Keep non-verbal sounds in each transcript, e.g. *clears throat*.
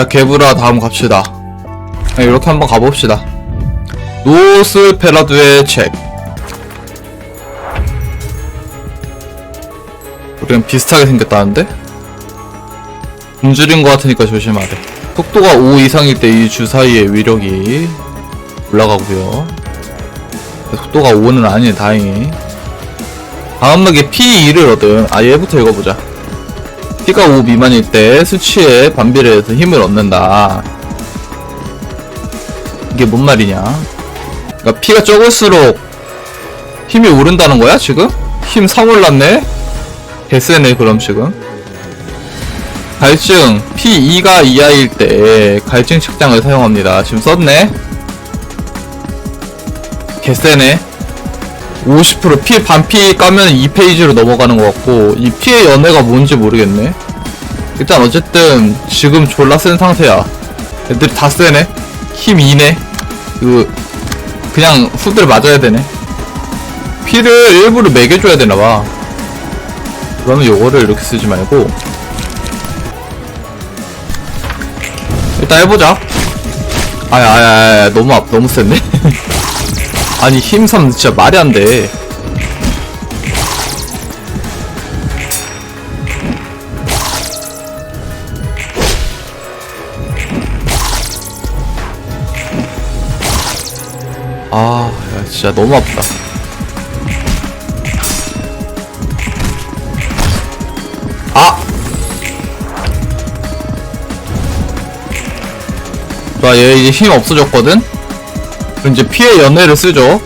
자 개브라 다음 갑시다. 네, 이렇게 한번 가봅시다. 노스 페라드의 책. 우리랑 비슷하게 생겼다는데? 굶주린 것 같으니까 조심하래. 속도가 5 이상일 때 이 주사위의 위력이 올라가고요. 속도가 5는 아니네 다행히. 다음 락에 P2를 얻은 아 얘부터 읽어보자 P가 5 미만일 때 수치에 반비례 해서 힘을 얻는다. 이게 뭔 말이냐? 그러니까 P가 적을수록 힘이 오른다는 거야 지금? 힘 3 올랐네? 개쎄네 그럼 지금? 갈증 P2가 이하일 때 갈증 측량을 사용합니다. 지금 썼네? 개쎄네 50% 피, 반피 까면 2페이지로 넘어가는 것 같고 이 피의 연애가 뭔지 모르겠네. 일단 어쨌든 지금 졸라 센 상태야. 애들이 다 세네. 힘 2네. 그 그냥 후드를 맞아야 되네. 피를 일부러 매겨줘야 되나봐. 그러면 요거를 이렇게 쓰지 말고. 일단 해보자. 아야 아야 아야 너무 앞 너무 센데 *laughs* 아니 힘삼 진짜 말이 안 돼. 아, 야, 진짜 너무 아프다. 아! 자, 얘 이제 힘 없어졌거든? 그럼 이제 피해 연애를 쓰죠.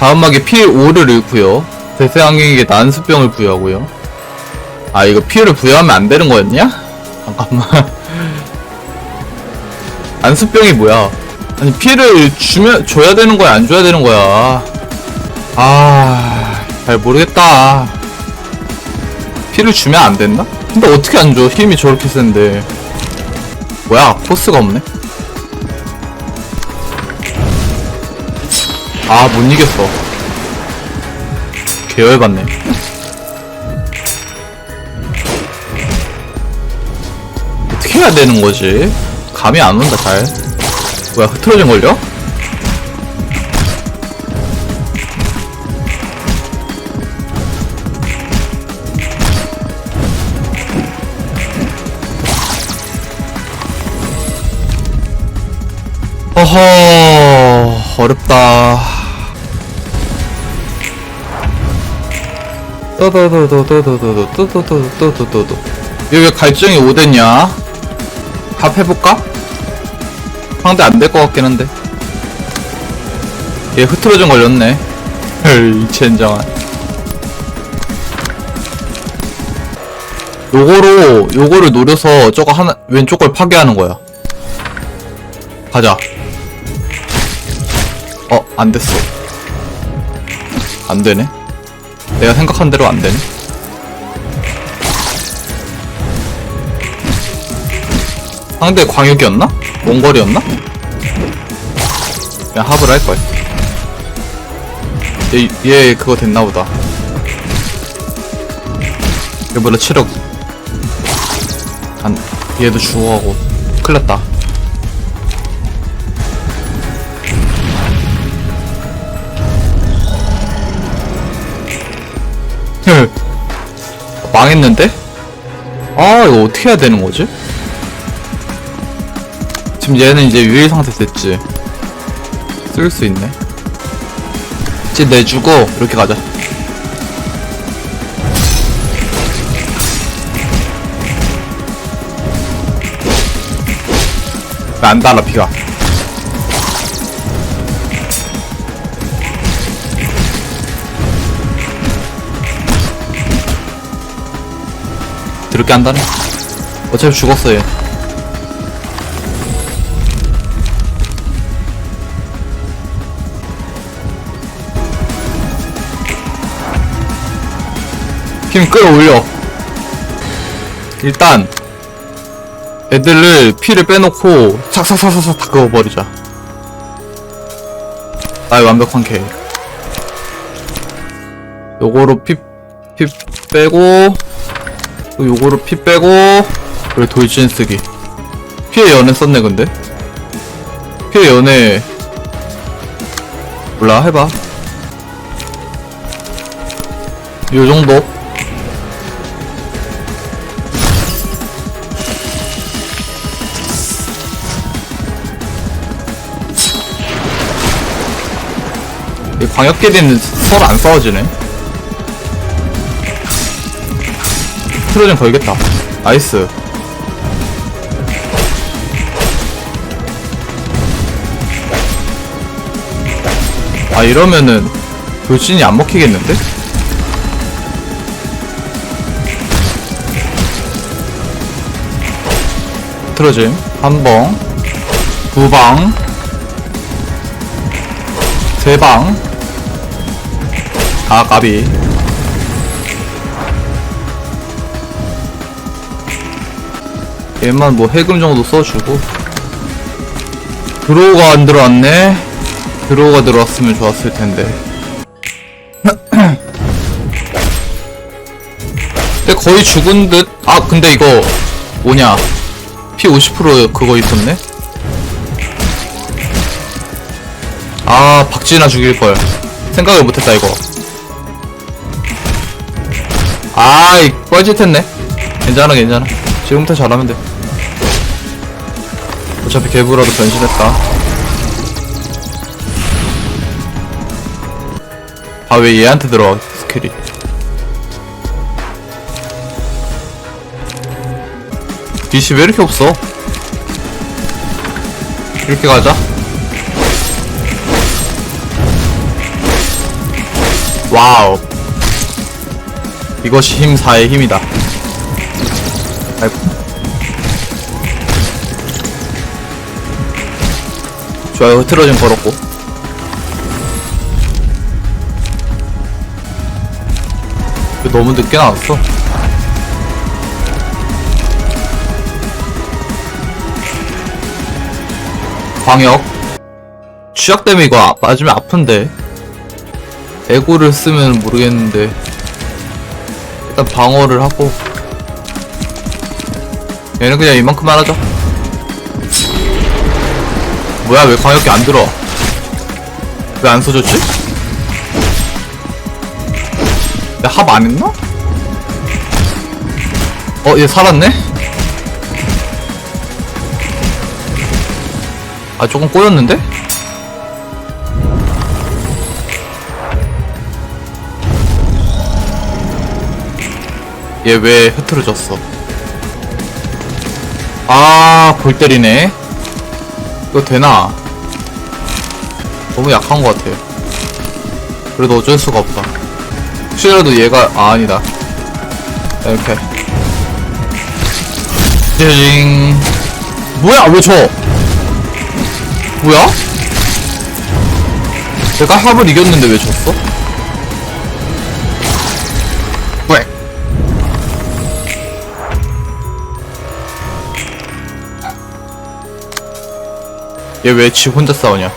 다음 막에 피해 5를 잃고요. 대세항객에게 난수병을 부여하고요. 아 이거 피해를 부여하면 안 되는 거였냐? 잠깐만. *laughs* 난수병이 뭐야? 아니 피해를 주면 줘야 되는 거야 안 줘야 되는 거야? 아, 잘 모르겠다. 피를 주면 안 됐나? 근데 어떻게 안 줘? 힘이 저렇게 센데. 뭐야? 코스가 없네. 아, 못 이겼어. 계열받네. 어떻게 해야 되는 거지? 감이 안 온다, 잘. 뭐야, 흐트러진 걸려? 어허, 어렵다. 또또또또또또또또또또또또또 여기 왜 갈증이 5됐냐? 합해볼까? 상대 안 될 것 같긴 한데 얘 흐트러져 걸렸네 헐 젠장한 요거로 요거를 노려서 저거 하나 왼쪽 걸 파괴하는 거야 가자 어 안됐어 안되네 내가 생각한 대로 안 되네. 상대 광역이었나? 몽골이었나? 그냥 합을 할 거야. 얘, 얘 그거 됐나 보다. 얘보다 체력 안 얘도 죽어가고 큰일 났다. 망했는데? 아 이거 어떻게 해야 되는 거지? 지금 얘는 이제 유일 상태 됐지 쓸 수 있네 이제 내주고 이렇게 가자 왜안 달아 피가 드럽게 한다네. 어차피 죽었어, 얘. 힘 끌어올려. 일단, 애들을 피를 빼놓고, 삭삭삭삭삭 다 그어버리자. 나의 완벽한 계획. 요거로 피, 피 빼고, 또 요거로 피 빼고 그리고 돌진 쓰기. 피해 연애 썼네 근데? 피해 연애. 몰라 해봐. 요 정도? 이 광역계리는 서로 안 싸워지네 트로전 걸겠다. 나이스. 아 이러면은 돌진이 안 먹히겠는데? 틀어짐. 한방 두방. 세방. 아 까비 얘만 뭐 해금 정도 써주고. 드로우가 안 들어왔네. 드로우가 들어왔으면 좋았을 텐데. *clears throat* 근데 거의 죽은 듯? 아 근데 이거 뭐냐? 피 50% 그거 있었네? 아 박진아 죽일걸. 생각을 못했다 이거. 아이 뻘짓했네. 괜찮아 괜찮아. 지금부터 잘하면 돼 어차피 개부라도 변신했다. 아 왜 얘한테 들어와 스킬이. 빛이 왜 이렇게 없어? 이렇게 가자. 와우. 이것이 힘 4의 힘이다. 아이고 좋아요. 흐트러짐 걸었고. 너무 늦게 나왔어. 광역. 취약 때문에 이거 아- 맞으면 아픈데. 에고를 쓰면 모르겠는데. 일단 방어를 하고. 얘는 그냥 이만큼만 하자 뭐야 왜 광역기 안 들어 왜 안 써줬지? 내합 안 했나? 어 얘 살았네? 아 조금 꼬였는데? 얘 왜 흐트러졌어 아 골 때리네 이거 되나? 너무 약한 것 같아 그래도 어쩔 수가 없다 혹시라도 얘가 아 아니다 이렇게 징 뭐야 왜 저? 뭐야? 내가 합을 이겼는데 왜 졌어? 얘 왜 지 혼자 싸우냐?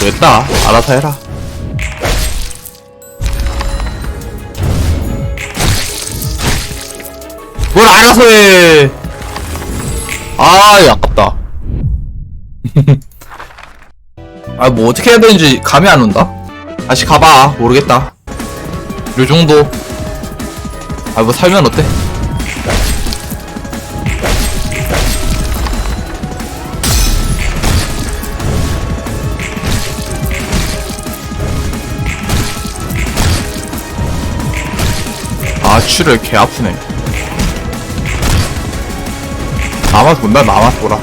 됐다. 알아서 해라. 뭘 알아서 해! 아, 아깝다. *laughs* 아, 뭐 어떻게 해야 되는지 감이 안 온다? 다시 가봐. 모르겠다. 요 정도. 아, 뭐 살면 어때? 출혈 개 아프네. 마마 돈다, 마마 돌아.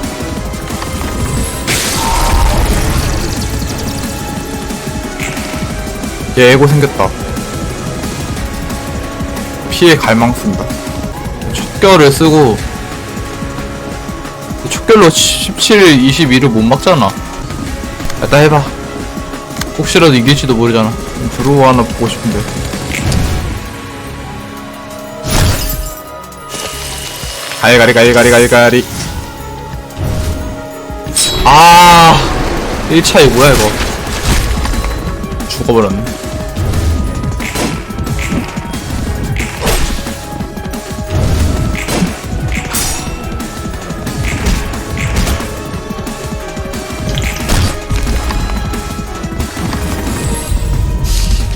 얘 에고 생겼다. 피해 갈망 쓴다. 촉결을 쓰고, 촉결로 17, 22를 못 막잖아. 일단 해봐. 혹시라도 이길지도 모르잖아. 드로우 하나 보고 싶은데. 가위가리 가위가리 가위가리 아 1차이 뭐야 이거? 죽어버렸네.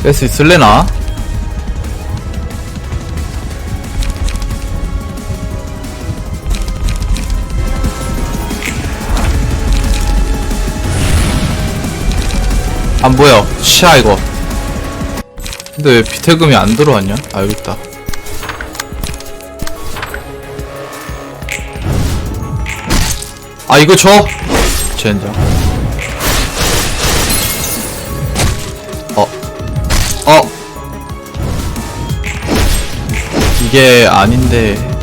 뺄 수 있을래나? 안 보여. 치아 이거. 근데 왜 비태금이 안 들어왔냐? 아 여기 있다. 아 이거 줘. 젠장. 어. 어. 이게 아닌데.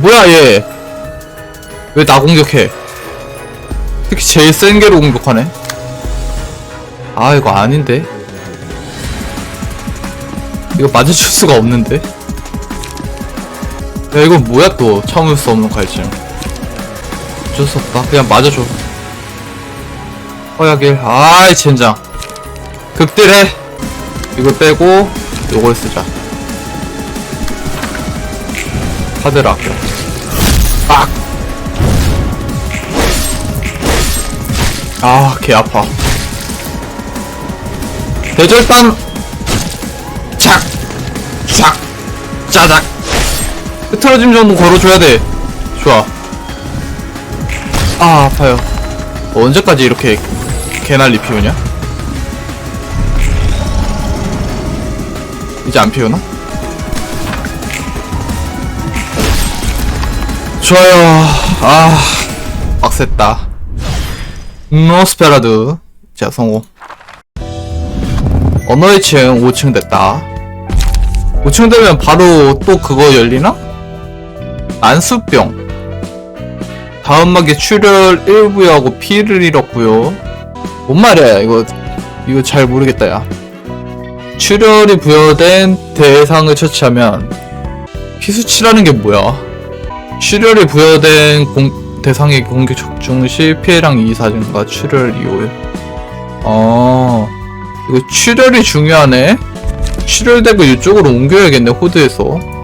뭐야 얘? 왜 나 공격해? 특히 제일 센 개로 공격하네. 아 이거 아닌데. 이거 맞아줄 수가 없는데. 야 이건 뭐야 또 참을 수 없는 갈증. 어쩔 수 없다. 그냥 맞아줘. 허약일. 아이 젠장. 극딜해. 이거 빼고 요걸 쓰자. 카드를 아껴. 빡! 아, 개 아파. 대절단! 착! 착! 짜작! 흐트러짐 정도 걸어줘야 돼. 좋아. 아, 아파요. 뭐 언제까지 이렇게 개난리 피우냐? 이제 안 피우나? 좋아요. 아, 빡셌다. 노스페라드. 자, 성공. 언어의 층 5층 됐다. 5층 되면 바로 또 그거 열리나? 안수병. 다음 막에 출혈 1부하고 피를 잃었고요. 뭔 말이야, 이거. 이거 잘 모르겠다, 야. 출혈이 부여된 대상을 처치하면 피수치라는 게 뭐야? 출혈이 부여된 공- 대상의 공격 적중 시 피해량 2, 4증가 출혈 이후에. 어 이거 출혈이 중요하네. 출혈덱을 이쪽으로 옮겨야겠네 호드에서